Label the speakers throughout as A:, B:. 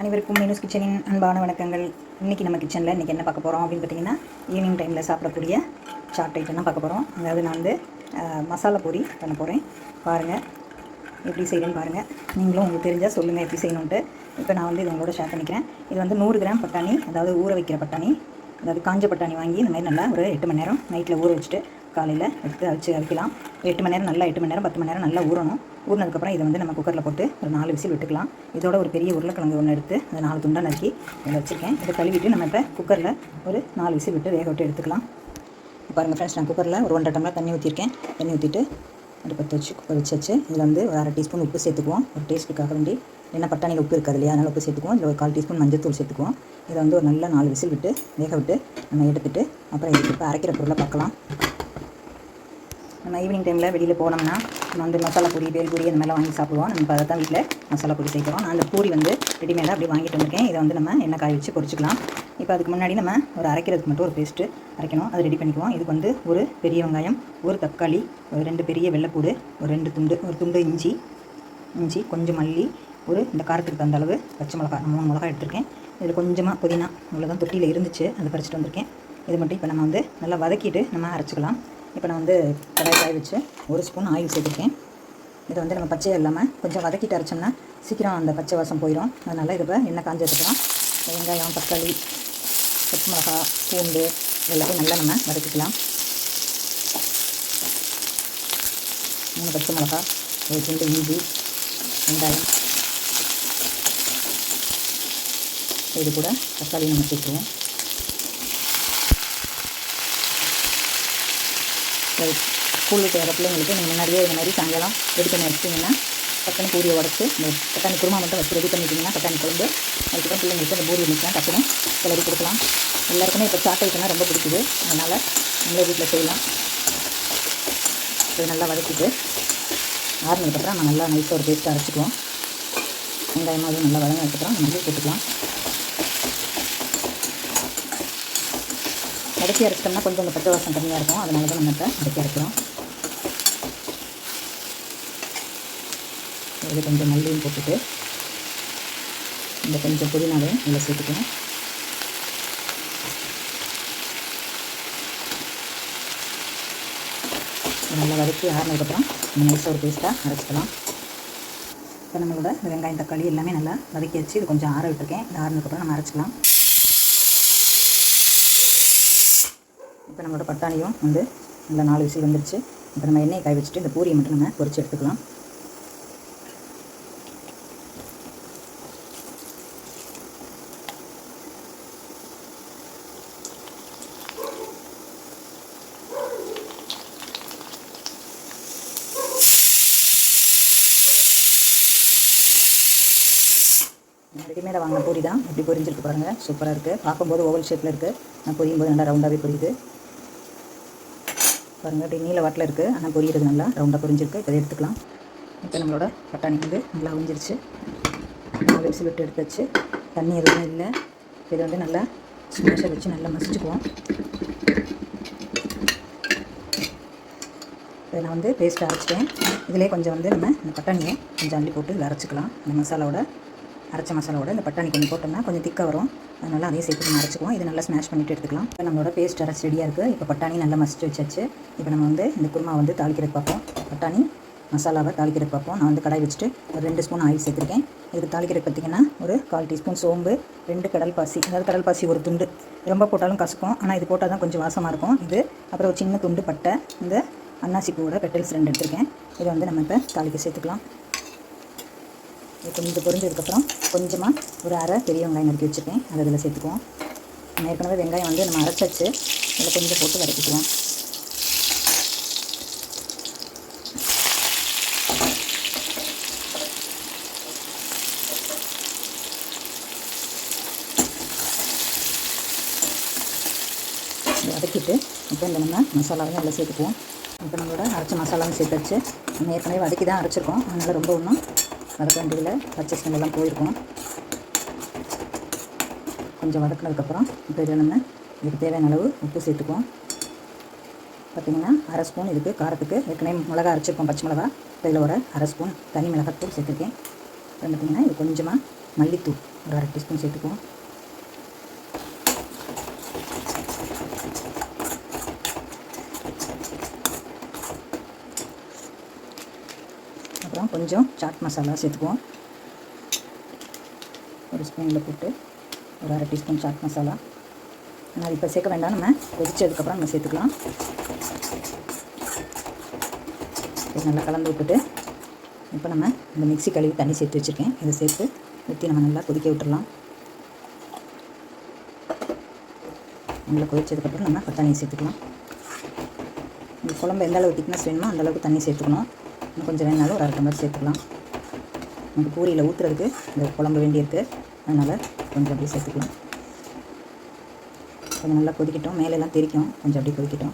A: அனைவருக்கும் மீனூஸ் கிச்சனின் அன்பான வணக்கங்கள். இன்றைக்கி நம்ம கிச்சனில் இன்றைக்கி என்ன பார்க்க போகிறோம் அப்படின்னு பார்த்தீங்கன்னா ஈவினிங் டைமில் சாப்பிடக்கூடிய சாட் ஐட்டம் தான் பார்க்க போகிறோம் அதாவது நான் வந்து மசாலா பூரி பண்ண போகிறேன் பாருங்கள் எப்படி செய்யணும்னு பாருங்கள் நீங்களும் உங்களுக்கு தெரிஞ்சால் சொல்லுங்கள் எப்படி செய்யணுன்ட்டு இப்போ நான் வந்து இது உங்களோட ஷேர் பண்ணிக்கிறேன். இது வந்து நூறு கிராம் பட்டாணி அதாவது ஊற வைக்கிற பட்டாணி அதாவது காஞ்ச பட்டாணி வாங்கி இந்த மாதிரி நல்லா ஒரு எட்டு மணி நேரம் நைட்டில் ஊற வச்சுட்டு காலையில் எடுத்து அரைச்சி அரைக்கலாம். எட்டு மணி நேரம் நல்லா எட்டு மணி நேரம் பத்து மணி நேரம் நல்லா ஊறணும். ஊறினதுக்கப்புறம் இதை வந்து நம்ம குக்கரில் போட்டு ஒரு நாலு விசில் விட்டுக்கலாம். இதோட ஒரு பெரிய உருளைக்கிழங்கு ஒன்று எடுத்து அதை நாலு துண்டாக நறுக்கி இதில் வச்சுருக்கேன். இதை கழுவிட்டு நம்ம இப்போ குக்கரில் ஒரு நாலு விசில் விட்டு வேக விட்டு எடுத்துக்கலாம். பாருங்கள் ஃப்ரெண்ட்ஸ் நான் குக்கரில் ஒரு ஒன்றரை டம்ளர் தண்ணி ஊற்றிருக்கேன் தண்ணி ஊற்றிட்டு அடுப்பத்தை வச்சு குக்கர் வச்சு இதில் வந்து ஒரு அரை டீஸ்பூன் உப்பு சேர்த்துக்குவோம். ஒரு டேஸ்ட்டுக்காக வேண்டி. ஏன்னா பட்டாணியில் உப்பு இருக்காது இல்லையா? அதனால் உப்பு சேர்த்துக்குவோம். இதில் ஒரு கால் டீஸ்பூன் மஞ்சள் தூள் சேர்த்துக்குவோம். இதை வந்து ஒரு நல்ல நாலு விசில் விட்டு வேக விட்டு நம்ம எடுத்துகிட்டு அப்புறம் இதுக்கு இப்போ அரைக்கிற பொருளை பார்க்கலாம். நம்ம ஈவினிங் டைமில் வெளியில் போனோம்னா நம்ம வந்து மசாலா பொடி வேல்பூரி அந்த மாதிரிலாம் வாங்கி சாப்பிடுவோம். நம்ம இப்போ அதை தான் வீட்டில் மசாலா பொடி சேர்க்குறோம். நான் அந்த பூரி வந்து ரெடிமேடாக அப்படி வாங்கிட்டு வந்திருக்கேன். இதை வந்து நம்ம எண்ணெய் காய வச்சு பொரிச்சுக்கலாம். இப்போ அதுக்கு முன்னாடி நம்ம ஒரு அரைக்கிறதுக்கு மட்டும் ஒரு பேஸ்ட்டு அரைக்கணும். அதை ரெடி பண்ணிக்குவோம். இதுக்கு வந்து ஒரு பெரிய வெங்காயம் ஒரு தக்காளி ஒரு ரெண்டு பெரிய வெள்ளைப்பூடு ஒரு ரெண்டு துண்டு ஒரு துண்டு இஞ்சி இஞ்சி கொஞ்சம் மல்லி ஒரு இந்த காரத்துக்கு தகுந்த அளவு பச்சை மிளகா நான் மூணு மிளகா எடுத்திருக்கேன். இதில் கொஞ்சமாக புதினா அவ்வளோதான் தொட்டியில் இருந்துச்சு. அதை பறிச்சிட்டு வந்திருக்கேன். இது மட்டும் இப்போ நம்ம வந்து நல்லா வதக்கிட்டு நம்ம அரைச்சிக்கலாம். இப்போ நான் வந்து கடாய் காய வச்சு ஒரு ஸ்பூன் ஆயில் சேர்த்துருக்கேன். இதை வந்து நம்ம பச்சையாக இல்லாமல் கொஞ்சம் வதக்கிட்டு அரைச்சோம்னா சீக்கிரம் அந்த பச்சை வாசம் போயிடும் அதனால் இது இப்போ எண்ணெய் காஞ்சதுக்கப்புறம் வெங்காயம் தக்காளி பச்சை மிளகா பூண்டு எல்லாத்தையும் நல்லா நம்ம வதக்கிக்கலாம். மூணு பச்சை மிளகா ஒரு துண்டு இஞ்சி வெங்காயம். இது கூட தக்காளி நம்ம சேர்த்துருவோம். ஸ்கூலுக்கு வர பிள்ளைங்களுக்கு நீங்கள் முன்னாடியே இந்த மாதிரி சாயங்காலம் ரெடி பண்ணி வச்சிட்டிங்கன்னா பட்டாணி பூரியை உடச்சி இந்த குருமா மட்டும் வச்சு ரெடி பண்ணிட்டீங்கன்னா பட்டாணி குழம்பு அதுக்கப்புறம் பிள்ளைங்களுக்கு அந்த பூரி இருந்துச்சுன்னா டக்குனு கிளறி கொடுக்கலாம். எல்லாருக்குமே இப்போ சாட் ஐட்டம்னா ரொம்ப பிடிக்குது. அதனால் நம்மளே வீட்டில் செய்யலாம். இது நல்லா வதக்கிட்டு ஆறுனதுக்கப்புறம் நம்ம நல்லா நைஸாக ஒரு பேஸ்ட்டாக அரைச்சிக்குவோம். வெங்காயமாக அதுவும் நல்லா வதங்கினதுக்கப்புறம் நம்ம போட்டுக்கலாம். வதக்கி அரைச்சிட்டோம்னா கொஞ்சம் அந்த பச்சை வாசம் கம்மியாக இருக்கும். அதனால தான் நம்ம இப்போ வதக்கி அரைக்கிறோம். இது கொஞ்சம் மல்லியும் போட்டுட்டு இந்த கொஞ்சம் புதினாவையும் நல்லா சேர்த்துக்கணும் நல்லா வதக்கி ஆறினதுக்கப்புறம் நம்ம நைஸாக ஒரு பேஸ்ட்டாக அரைச்சிக்கலாம். இப்போ நம்மளோட வெங்காயம் தக்காளி எல்லாமே நல்லா வதக்கி வச்சு இது கொஞ்சம் ஆற விட்டுருக்கேன். இது ஆறினதுக்கப்புறம் நம்ம அரைச்சிக்கலாம். இப்போ நம்மளோட பட்டாணியும் வந்து நல்லா நாலு விசில் வந்துருச்சு. இப்போ நம்ம எண்ணெயை காய வச்சுட்டு இந்த பூரியை மட்டும் நம்ம பொறிச்சு எடுத்துக்கலாம். ரெடிமேடாக வாங்கின பூரி தான். எப்படி பொரிஞ்சிருக்கு பாருங்கள் சூப்பராக இருக்குது பார்க்கும்போது ஓவல் ஷேப்பில் இருக்குது நான் பொரியும் போது நல்லா ரவுண்டாகவே பொரியுது. பாருங்கள் அப்படி நீல வாட்டில் இருக்குது ஆனால் பொரியிறது நல்லா ரவுண்டாக பொரிஞ்சிருக்கு. இதை எடுத்துக்கலாம். இப்போ நம்மளோட பட்டாணி வந்து நல்லா உறிஞ்சிருச்சு நாலு விசில் விட்டு எடுத்து வச்சு தண்ணி எதுவுமே இல்லை. இதை வந்து நல்லா ஸ்மாஷை வச்சு நல்லா மசிச்சுக்குவோம். இதை நான் வந்து பேஸ்ட் அரைச்சிட்டேன். இதிலே கொஞ்சம் வந்து நம்ம இந்த பட்டாணியை கொஞ்சம் அள்ளி போட்டு இதில் அரைச்சிக்கலாம். இந்த மசாலாவோட அரைச்ச மசாலாவோட இந்த பட்டாணி கொஞ்சம் போட்டோம்னா கொஞ்சம் திக்காக வரும். அதனால் அதையும் சேர்த்து நம்ம அரைச்சிக்குவோம் இது நல்லா ஸ்மாஷ் பண்ணிட்டு எடுத்துக்கலாம். இப்போ நம்மளோட பேஸ்ட் அரைச்சி ரெடியாக இருக்குது இப்போ பட்டாணி நல்லா மசிச்சு வச்சாச்சு. இப்போ நம்ம வந்து இந்த குருமா வந்து தாளிக்கிறது பார்ப்போம். பட்டாணி மசாலாவை தாளிக்கிறது பார்ப்போம். நான் வந்து கடாய் வச்சுட்டு ஒரு ரெண்டு ஸ்பூன் ஆயில் சேர்த்துருக்கேன். இதுக்கு தாளிக்கிறது பார்த்தீங்கன்னா ஒரு கால் டீஸ்பூன் சோம்பு ரெண்டு கடல் பாசி. அதாவது கடல் பாசி ஒரு துண்டு. ரொம்ப போட்டாலும் கசக்கும். ஆனால் இது போட்டால் தான் கொஞ்சம் வாசமாக இருக்கும். இது அப்புறம் ஒரு சின்ன துண்டு பட்டை. இந்த அன்னாசி பூவோட பெட்டல்ஸ் ரெண்டு எடுத்திருக்கேன். இதை வந்து நம்ம இப்போ தாளிக்க சேர்த்துக்கலாம். கொஞ்சம் பொரிஞ்சதுக்கப்புறம் கொஞ்சமாக ஒரு அரை பெரிய வெங்காயம் நறுக்கி வச்சுருக்கேன். அதை இதில் சேர்த்துக்குவோம். நம்ம ஏற்கனவே வெங்காயம் வந்து நம்ம அரைச்சாச்சு. இதில் கொஞ்சம் போட்டு வதக்கிக்குவோம். வதக்கிட்டு இப்போ இந்த நம்ம மசாலாவையும் அதில் சேர்த்துக்குவோம். இப்போ நம்மளோட அரைச்ச மசாலாவும் சேர்த்தாச்சு. நம்ம ஏற்கனவே வதக்கி தான் அரைச்சிருக்கோம். அதனால் ரொம்ப ஒன்றும் வதக்க வேண்டியதில் பச்சை ஸ்மெல் எல்லாம் கொஞ்சம் வதக்கினதுக்கப்புறம் இப்போ இதில் நம்ம இதுக்கு தேவையான அளவு உப்பு சேர்த்துக்குவோம். பார்த்திங்கன்னா அரை ஸ்பூன் இதுக்கு காரத்துக்கு ஏற்கனவே மிளகா அரைச்சிருக்கோம் பச்சை மிளகா. இப்போ இதில் ஒரு அரை ஸ்பூன் தனி மிளகாத்தூள் சேர்த்துருக்கேன். அப்புறம் பார்த்திங்கன்னா இது கொஞ்சமாக மல்லித்தூள் ஒரு அரை டீஸ்பூன் சேர்த்துக்குவோம் அப்புறம் கொஞ்சம் சாட் மசாலா சேர்த்துக்குவோம். ஒரு ஸ்பூனில் போட்டு ஒரு அரை டீஸ்பூன் சாட் மசாலா ஆனால் இப்போ சேர்க்க வேண்டாம். நம்ம கொதிச்சதுக்கப்புறம் நம்ம சேர்த்துக்கலாம். நல்லா கலந்து விட்டுட்டு இப்போ நம்ம இந்த மிக்ஸி கழுவி தண்ணி சேர்த்து வச்சுருக்கேன். இதை சேர்த்து ஊற்றி நம்ம நல்லா கொதிக்க விட்டுடலாம் நல்லா கொதிச்சதுக்கப்புறம் நம்ம தண்ணி சேர்த்துக்கலாம். இந்த குழம்பு எந்த அளவு திக்னஸ் வேணுமோ அந்த அளவுக்கு தண்ணி சேர்த்துக்கணும். இன்னும் கொஞ்சம் வேணாலும் ஒரு அரை டம்ளர் சேர்த்துக்கலாம். நமக்கு பூரியில் ஊற்றுறதுக்கு இந்த குழம்பு வேண்டியிருக்கு. அதனால் கொஞ்சம் அப்படியே சேர்த்துக்கலாம். கொஞ்சம் நல்லா கொதிக்கட்டும். மேலெல்லாம் தெரிக்கும். கொஞ்சம் அப்படியே கொதிக்கட்டும்.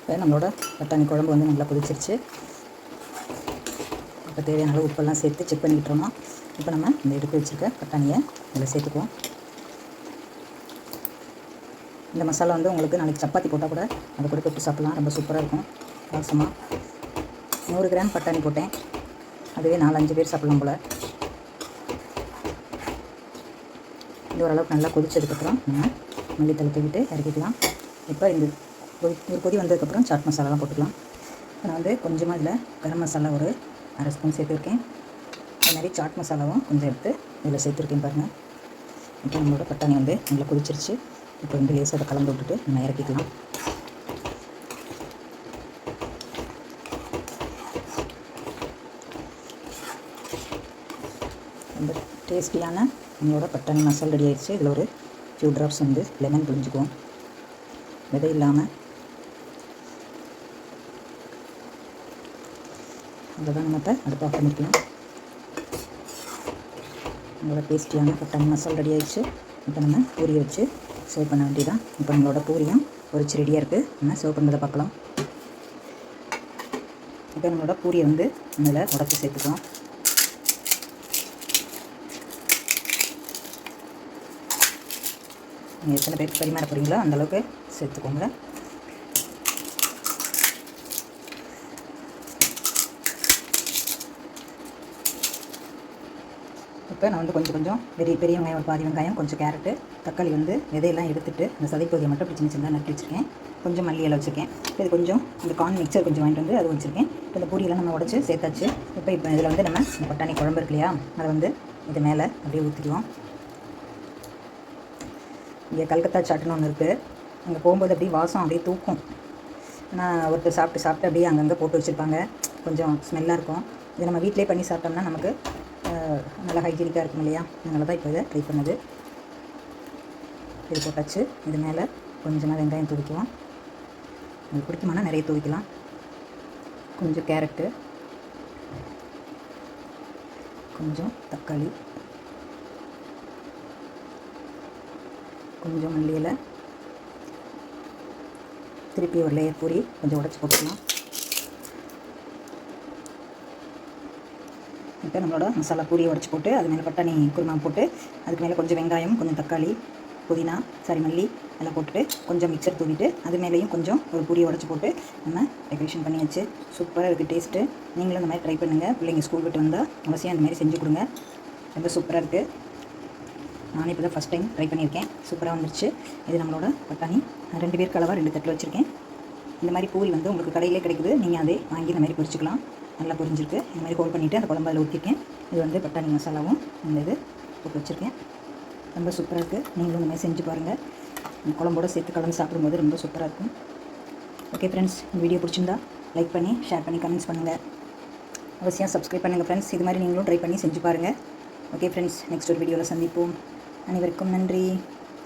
A: இப்போ நம்மளோட பட்டாணி குழம்பு வந்து நல்லா கொதிச்சிருச்சு. இப்போ தேவையான அளவு உப்பெல்லாம் சேர்த்து செக் பண்ணிக்கிட்டோம்னா இப்போ நம்ம இந்த எடுத்து வச்சுருக்க பட்டாணியை இதில் சேர்த்துக்குவோம். இந்த மசாலா வந்து உங்களுக்கு நாளைக்கு சப்பாத்தி போட்டால் கூட அதை கூட தொட்டு சாப்பிட்லாம். ரொம்ப சூப்பராக இருக்கும். வாசமாக நூறு கிராம் பட்டாணி போட்டேன். அதுவே நாலஞ்சு பேர் சாப்பிடலாம் போல். இது ஓரளவுக்கு நல்லா கொதிச்சதுக்கப்புறம் நம்ம மல்லித்தலை தூவிட்டு இறக்கிக்கலாம். இப்போ இந்த கொதி ஒரு கொதி வந்ததுக்கப்புறம் சாட் மசாலாலாம் போட்டுக்கலாம். இப்போ நான் வந்து கொஞ்சமாக இதில் கரம் மசாலா ஒரு அரை ஸ்பூன் சேர்த்துருக்கேன். அதே மாதிரி சாட் மசாலாவும் கொஞ்சம் எடுத்து இதில் சேர்த்துருக்கேன் பாருங்கள் இப்போ நம்மளோட பட்டாணி வந்து நல்லா கொதிச்சிருச்சு. இப்போ வந்து லேசாக கலந்து விட்டுட்டு நம்ம இறக்கிக்கலாம். ரொம்ப டேஸ்டியான நம்மளோட பட்டாணி மசால் ரெடி ஆயிடுச்சு. இதில் ஒரு ஃபியூ ட்ராப்ஸ் வந்து லெமன் புரிஞ்சுக்குவோம் விதை இல்லாமல் அவ்வளோதான் நம்ம இப்போ அடுப்பு ஆஃப் பண்ணிக்கலாம் நம்மளோட டேஸ்டியான பட்டாணி மசால் ரெடி ஆயிடுச்சு. இப்போ நம்ம பூரியை வச்சு சர்வ் பண்ண வேண்டியதான் இப்போ நம்மளோட பூரியும் பொரிச்சு ரெடியாக இருக்குது நம்ம சர்வ் பண்ணுறதை பார்க்கலாம். இப்போ நம்மளோட பூரியை வந்து அதில் உடச்சி சேர்த்துக்கலாம். நீங்கள் எத்தனை பேருக்கு பரிமாற போகிறீங்களோ அந்தளவுக்கு சேர்த்துக்கோங்க. இப்போ நான் வந்து கொஞ்சம் கொஞ்சம் பெரிய பெரிய வெங்காயம் ஒரு பாதி வெங்காயம் கொஞ்சம் கேரட்டு தக்காளி வந்து விதையெல்லாம் எடுத்துட்டு அந்த சதைப்பகுதியை மட்டும் இப்படி சின்ன சின்னதாக நட்டி வச்சுருக்கேன். கொஞ்சம் மல்லி இலை வச்சுருக்கேன். இது கொஞ்சம் இந்த கார்ன் மிக்சர் கொஞ்சம் வாங்கிட்டு வந்து அது வச்சுருக்கேன். இப்போ இந்த பூரியெல்லாம் நம்ம உடச்சி சேர்த்தாச்சு. இப்போ இப்போ இதில் வந்து நம்ம இந்த பட்டாணி குழம்பு இருக்கு இல்லையா அதை வந்து இது மேலே அப்படியே ஊற்றிடுவோம் இங்கே கல்கத்தா சாட்டுன்னு ஒன்று இருக்குது அங்கே போகும்போது அப்படியே வாசம் அப்படியே தூக்கும். ஆனால் ஒருத்தர் சாப்பிட்டு சாப்பிட்டு அப்படியே அங்கங்கே போட்டு வச்சுருப்பாங்க. கொஞ்சம் ஸ்மெல்லாக இருக்கும். இதை நம்ம வீட்டிலே பண்ணி சாப்பிட்டோம்னா நமக்கு நல்லா ஹைஜீனிக்காக இருக்கும் இல்லையா? அதனால தான் இப்போ இதை ட்ரை பண்ணது. இது போட்டாச்சு. இது மேலே கொஞ்சமாக வெங்காயம் தூவிக்குவோம் உங்களுக்கு பிடிக்குமானா நிறைய தூவிக்கலாம். கொஞ்சம் கேரட்டு. கொஞ்சம் தக்காளி. கொஞ்சம் மல்லியில் திருப்பி ஒரு லேயர் பூரி கொஞ்சம் உடச்சி போட்டுக்கலாம். இப்போ நம்மளோட மசாலா பூரியை உடச்சி போட்டு அது மேலே பட்டாணி குருமா போட்டு அதுக்கு மேலே கொஞ்சம் வெங்காயம் கொஞ்சம் தக்காளி புதினா சாரி மல்லி எல்லாம் போட்டுட்டு கொஞ்சம் மிக்சர் தூவிட்டு அது மேலேயும் கொஞ்சம் ஒரு பூரியை உடச்சி போட்டு நம்ம டெக்கரேஷன் பண்ணியாச்சு சூப்பராக இருக்குது டேஸ்ட்டு நீங்களும் இந்த மாதிரி ட்ரை பண்ணுங்கள் பிள்ளைங்க ஸ்கூல் விட்டு வந்தால் அவசியம் அந்த மாதிரி செஞ்சு கொடுங்க. ரொம்ப சூப்பராக இருக்குது நான் இப்போ தான் ஃபஸ்ட் டைம் ட்ரை பண்ணியிருக்கேன். சூப்பராக வந்துருச்சு. இது நம்மளோட பட்டாணி. நான் ரெண்டு பேருக்கு அளவாக ரெண்டு தட்டில் வச்சுருக்கேன். இந்த மாதிரி பூரி வந்து உங்களுக்கு கடையிலே கிடைக்குது. நீங்கள் அதே வாங்கி இந்த மாதிரி பொரிச்சிக்கலாம். நல்லா பொரிஞ்சிருக்கு. இந்த மாதிரி ஹோல் பண்ணிவிட்டு அந்த குழம்பு அதில் ஊற்றிருக்கேன் இது வந்து பட்டாணி மசாலாவும் இந்த இது போட்டு வச்சுருக்கேன். ரொம்ப சூப்பராக இருக்குது நீங்களும் இந்த மாதிரி செஞ்சு பாருங்கள் குழம்போடு குழம்போட சேர்த்து கலந்து சாப்பிடும்போது ரொம்ப சூப்பராக இருக்கும். ஓகே ஃப்ரெண்ட்ஸ் இந்த வீடியோ பிடிச்சிருந்தா லைக் பண்ணி ஷேர் பண்ணி கமெண்ட்ஸ் பண்ணுங்கள் அவசியம் சப்ஸ்கிரைப் பண்ணுங்கள் ஃப்ரெண்ட்ஸ் இது மாதிரி நீங்களும் ட்ரை பண்ணி செஞ்சு பாருங்கள் ஓகே ஃப்ரெண்ட்ஸ் நெக்ஸ்ட் ஒரு வீடியோவில் சந்திப்போம். அனைவருக்கும் நன்றி.